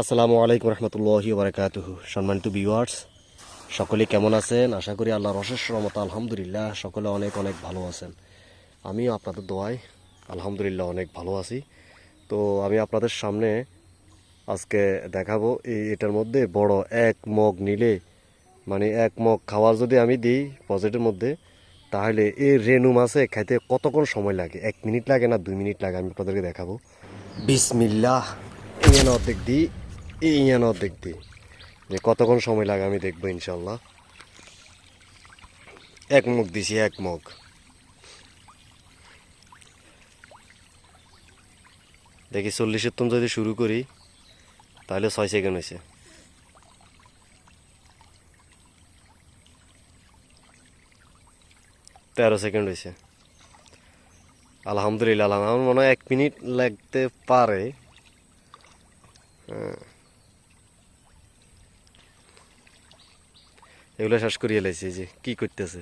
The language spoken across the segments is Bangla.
আসসালামু আলাইকুম রহমতুল্লাহি বারকাতুহ সম্মানিত ভিউয়ার্স সকলে কেমন আছেন? আশা করি আল্লাহর অশেষ রহমত, আলহামদুলিল্লাহ, সকলে অনেক অনেক ভালো আছেন। আমিও আপনাদের দোয়ায় আলহামদুলিল্লাহ অনেক ভালো আছি। তো আমি আপনাদের সামনে আজকে দেখাবো, এই এটার মধ্যে বড় এক মগ নিলে মানে এক মগ খাওয়ার যদি আমি দিই পজেটের মধ্যে, তাহলে এই রেনু মাছে খাইতে কতক্ষণ সময় লাগে? এক মিনিট লাগে না, দুই মিনিট লাগে? আমি আপনাদেরকে দেখাবো। বিসমিল্লাহ ইয়ান অর্ধেক দিই। অর্ধেক দিই যে কতক্ষণ সময় লাগে আমি দেখব ইনশাল্লাহ। এক মুখ দিছি, এক মুখ। দেখি চল্লিশের তুম যদি শুরু করি, তাহলে ছয় সেকেন্ড হয়েছে। তেরো সেকেন্ড হয়েছে। আলহামদুলিল্লাহ আলহাম- আমার মনে হয় এক মিনিট লাগতে পারে। হ্যাঁ। এগুলো শেষ করিয়ে লাইছি যে, কি করতেছে?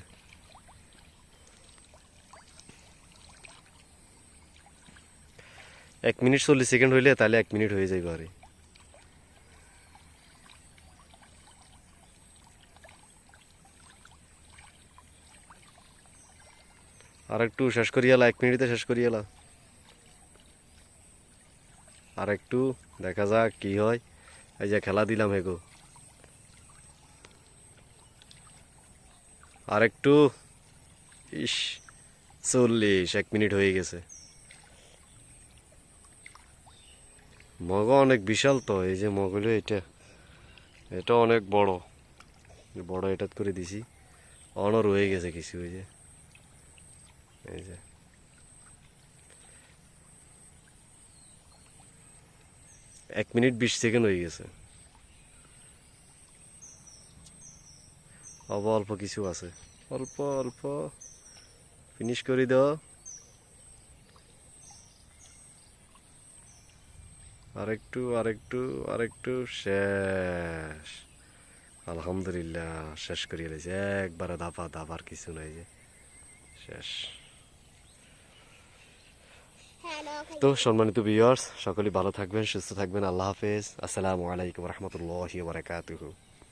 এক মিনিট চল্লিশ সেকেন্ড হইলে তাহলে এক মিনিট হয়ে যাইব আরে। আর একটু শেষ করিয়ালা এক মিনিটে শেষ করিয়ালা আর একটু দেখা যাক কি হয়। এই যে খেলা দিলাম হেগো আর একটু, ইস, চল্লিশ, এক মিনিট হয়ে গেছে। মগ অনেক বিশাল তো, এই যে মগ হলো এটা এটা অনেক বড়। বড় এটা করে দিছি। অনর হয়ে গেছে কিছু ওই যে। এই যে। এক মিনিট বিশ সেকেন্ড হয়ে গেছে। অব অল্প কিছু আছে। অল্প অল্প। ফিনিশ করে দাও। আরেকটু আরেকটু আরেকটু শেষ। আলহামদুলিল্লাহ শেষ করিয়ে দিয়েছে। একবারে দাপা দাপার কিছু নাই যে। শেষ। তো সম্মানিত ভিউয়ার্স সকলে ভালো থাকবেন সুস্থ থাকবেন। আল্লাহ হাফেজ। আসসালামু আলাইকুম রহমতুল্লাহ বারাকাতুহু।